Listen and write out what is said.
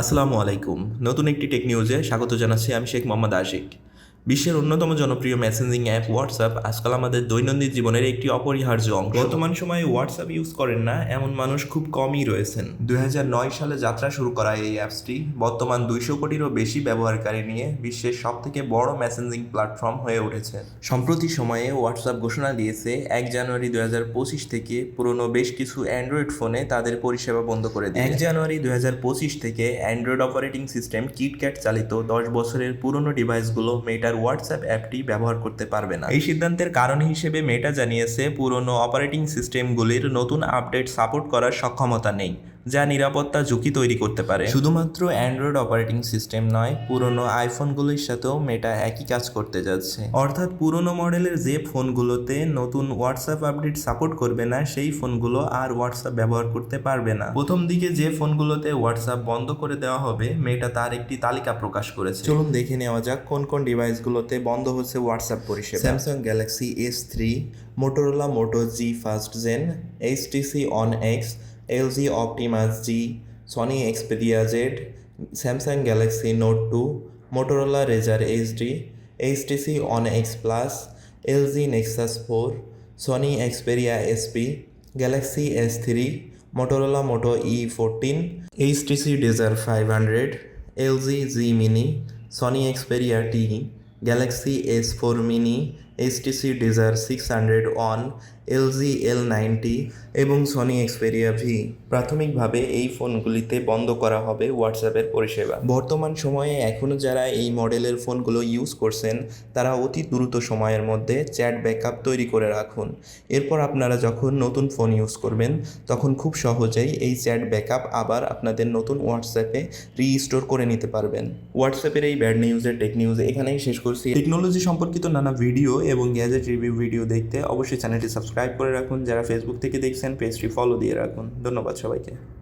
আসসালামু আলাইকুম। নতুন একটি টেক নিউজে স্বাগত জানাচ্ছি আমি শেখ মোহাম্মদ আশিক। বিশ্বের অন্যতম জনপ্রিয় মেসেঞ্জিং অ্যাপ হোয়াটসঅ্যাপ আজকাল আমাদের দৈনন্দিন জীবনের একটি অপরিহার্য অংশ। বর্তমান সময়ে হোয়াটসঅ্যাপ ইউজ করেন না, এমন মানুষ খুব কমই রয়েছেন। দু হাজার নয় সালে যাত্রা শুরু করা এই অ্যাপসটি বর্তমান দুইশো কোটিরও বেশি ব্যবহারকারী নিয়ে বিশ্বের সবথেকে বড় মেসেঞ্জিং প্ল্যাটফর্ম হয়ে উঠেছে। সম্প্রতি সময়ে হোয়াটসঅ্যাপ ঘোষণা দিয়েছে, এক জানুয়ারি দুই হাজার পঁচিশ থেকে পুরনো বেশ কিছু অ্যান্ড্রয়েড ফোনে তাদের পরিষেবা বন্ধ করে দেয় এক জানুয়ারি দুই হাজার পঁচিশ থেকে অ্যান্ড্রয়েড অপারেটিং সিস্টেম কিটক্যাট চালিত দশ বছরের পুরনো ডিভাইসগুলো মেটার হোয়াটসঅ্যাপ অ্যাপটি ব্যবহার করতে পারবে না। এই সিদ্ধান্তের কারণ হিসেবে মেটা জানিয়েছে, পুরনো অপারেটিং সিস্টেমগুলির নতুন আপডেট সাপোর্ট করার সক্ষমতা নেই। যা নিরাপত্তা ঝুঁকি তৈরি করতে পারে। শুধুমাত্র অ্যান্ড্রয়েড অপারেটিং সিস্টেম নয় পুরনো আইফোনগুলির সাথেও মেটা একই কাজ করতে যাচ্ছে। অর্থাৎ পুরনো মডেলের যে ফোনগুলোতে নতুন হোয়াটসঅ্যাপ আপডেট সাপোর্ট করবে না সেই ফোনগুলো আর হোয়াটসঅ্যাপ ব্যবহার করতে পারবে না। প্রথম দিকে যে ফোনগুলোতে হোয়াটসঅ্যাপ বন্ধ করে দেওয়া হবে মেটা তার একটি তালিকা প্রকাশ করেছে। চলুন দেখে নেওয়া যাক কোন কোন ডিভাইসগুলোতে বন্ধ হচ্ছে হোয়াটসঅ্যাপ পরিষেবা। Samsung Galaxy S three Motorola Moto G first gen HTC One X LG Optimus G Sony Xperia Z Samsung Galaxy Note two Motorola Razr HD HTC One X plus LG Nexus four Sony Xperia SP Galaxy S three Motorola Moto E fourteen HTC Desire five hundred LG G mini Sony Xperia T Galaxy S four mini HTC Desire six hundred one LG L ninety এবং Sony Xperia V প্রাথমিকভাবে এই ফোনগুলিতে বন্ধ করা হবে হোয়াটসঅ্যাপের পরিষেবা। বর্তমান সময়ে এখনও যারা এই মডেলের ফোনগুলো ইউজ করছেন, তারা অতি দ্রুত সময়ের মধ্যে চ্যাট ব্যাকআপ তৈরি করে রাখুন। এরপর আপনারা যখন নতুন ফোন ইউজ করবেন, তখন খুব সহজেই এই চ্যাট ব্যাকআপ আবার আপনাদের নতুন হোয়াটসঅ্যাপে রিস্টোর করে নিতে পারবেন। হোয়াটসঅ্যাপের এই ব্যাড নিউজের টেক নিউজ এখানেই শেষ করছি। টেকনোলজি সম্পর্কিত নানা ভিডিও এবং গ্যাজেট রিভিউ ভিডিও দেখতে অবশ্যই চ্যানেলটি সাবস্ক্রাইব করে রাখুন। যারা ফেসবুক থেকে দেখছেন পেজটি ফলো দিয়ে রাখুন। ধন্যবাদ সবাইকে।